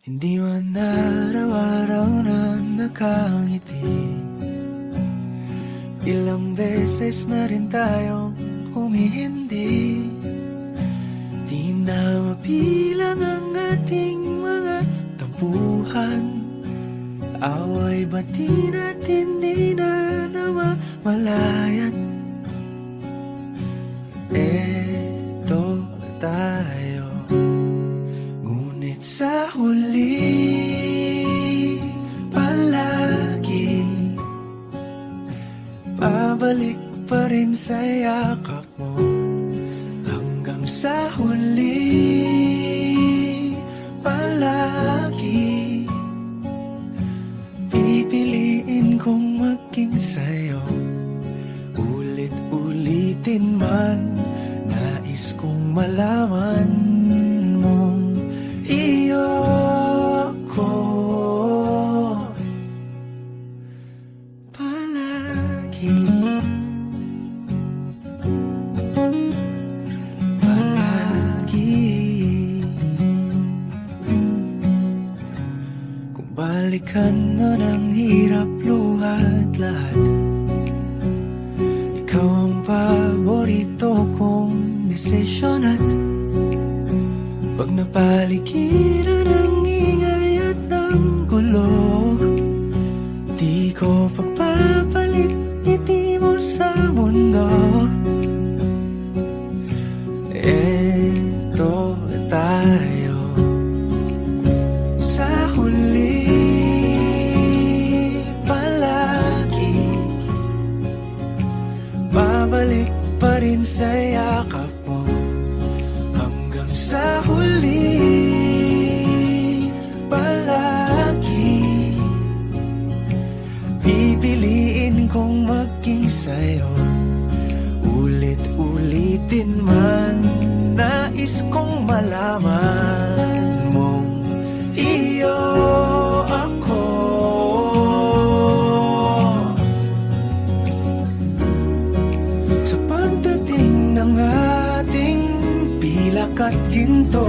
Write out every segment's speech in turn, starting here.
Hindi man araw-araw na nakangiti. Ilang beses na rin tayong humihindi. Di na mapilang ang ating mga tampuhan. Away bati natin di na namamalayan balikan mo ng hirap luhat lahat. Ikaw ang paborito kong desisyon at Pag napaligiran ng ingay at ng gulo Di ko pagpapalit ngiti mo sa mundo. Eto ginto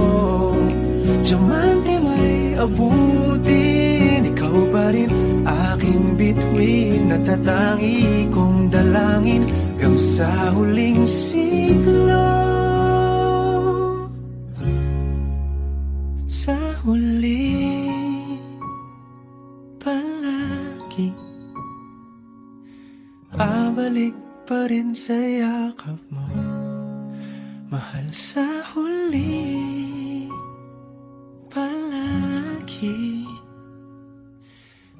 Diamante may abutin Ikaw pa rin aking bituin. Natatangi kong dalangin Hanggang sa huling siglo. Sa huli Palagi Babalik pa rin sa yakap mo. Mahal sa huli Palagi.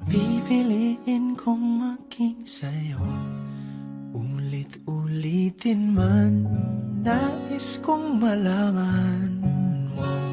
Pipiliin kong maging sa'yo Ulit-ulitin man Nais kong malaman mo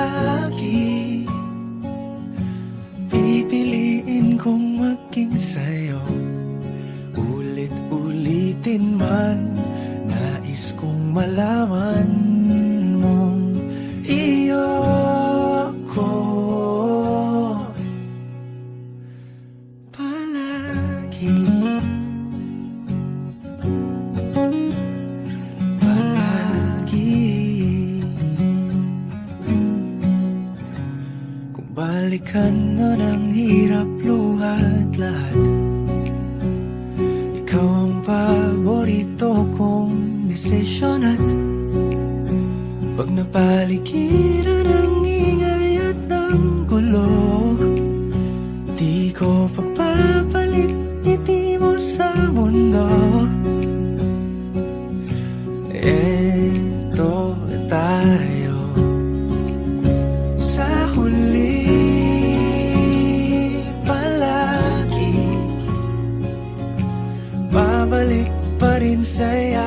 Palagi balikan mo ng hirap luhat lahat. Ikaw ang paborito kong desisyon at Pag napaligiran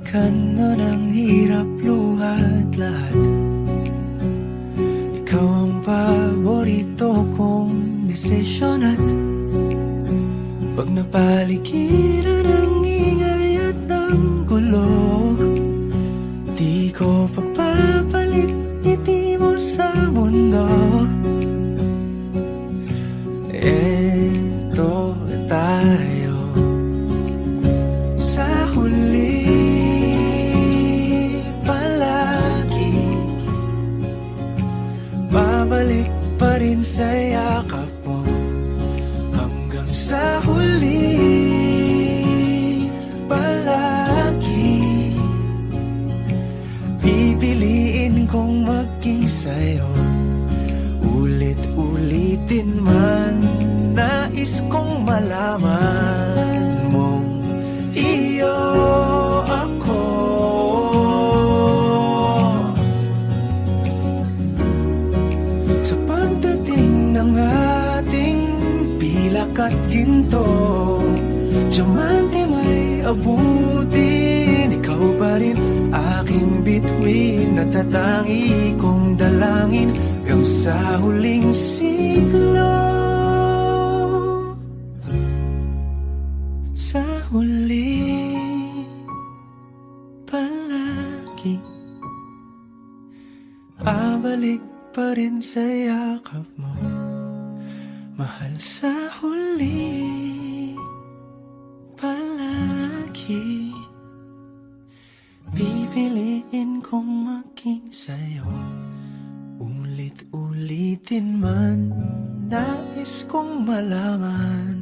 balikan mo ng hirap luhat lahat. Ikaw ang paborito kong desisyon at Pag napaligiran rin sa yakap abutin Ikaw pa rin aking bituin. Natatangi kong dalangin Hanggang sa huling siglo. Sa huli palagi Babalik pa rin sa yakap mo. Mahal sa huli Pipiliin kong maging sa'yo Ulit-ulitin man. Nais kong malaman